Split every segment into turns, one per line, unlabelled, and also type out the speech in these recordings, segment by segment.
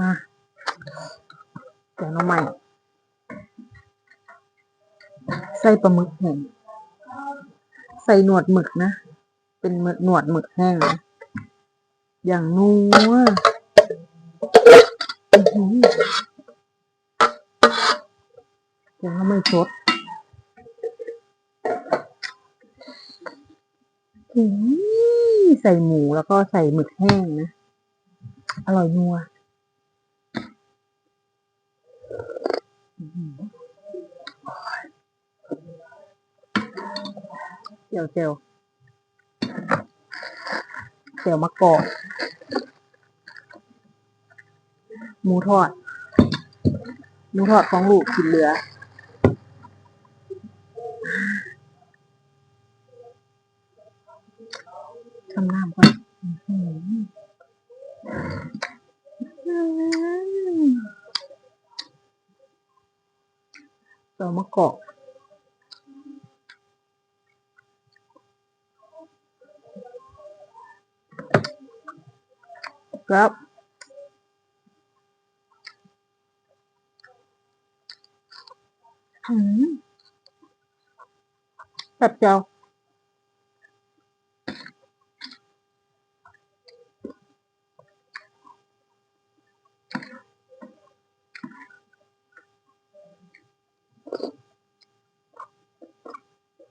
มาแกงหน้ำใหม่ใส่ปลาหมึกแห้งใส่หนวดหมึกนะ เป็นหมึกหนวดหมึกแห้งอย่างนัวอื้อหือแกงหน้ำใหม่สดใส่หมูแล้วก็ใส่หมึกแห้งนะ อร่อยนัวอื้อหือ เจียวเจียวเจียวมะกอกหมูทอดหมูทอดของลูกกินเหลือ ทำน้ำก่อนอื้อหือเจียวมะกอก ครับอืมแบบเจียว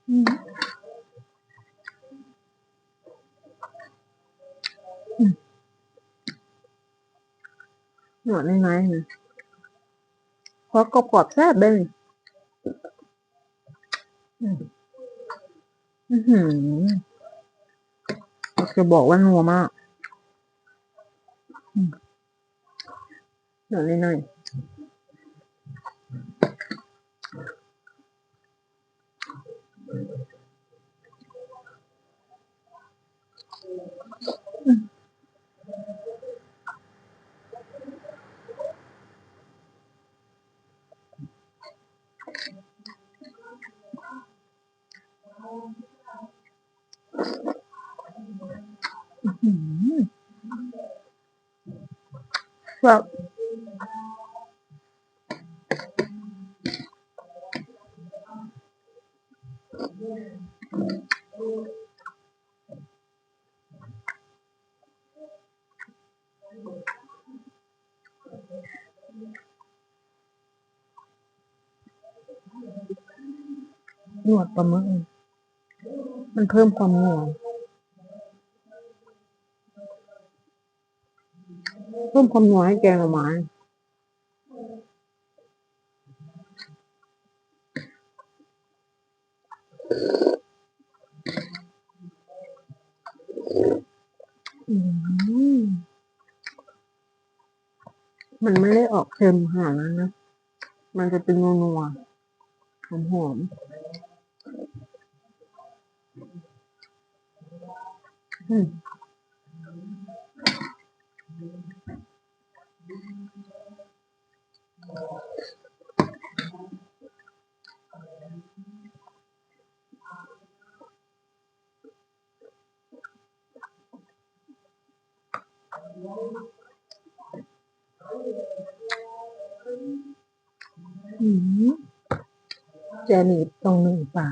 อืมอืม หนวดน้อยๆนะเพราะกรอบๆแซ่บเลยอือหือจะบอกว่านัวมากอืมหนวดน้อยๆ แบบหนวดปลาหมึกมันเพิ่มความหนัว เพิ่มความนัวให้แกงหน่อไม้มันไม่ได้ออกเค็มขนาดนั้นนะ มันจะเป็นนัวๆหอมๆอืมอืม แจนี่ตรงหนึ่งป่า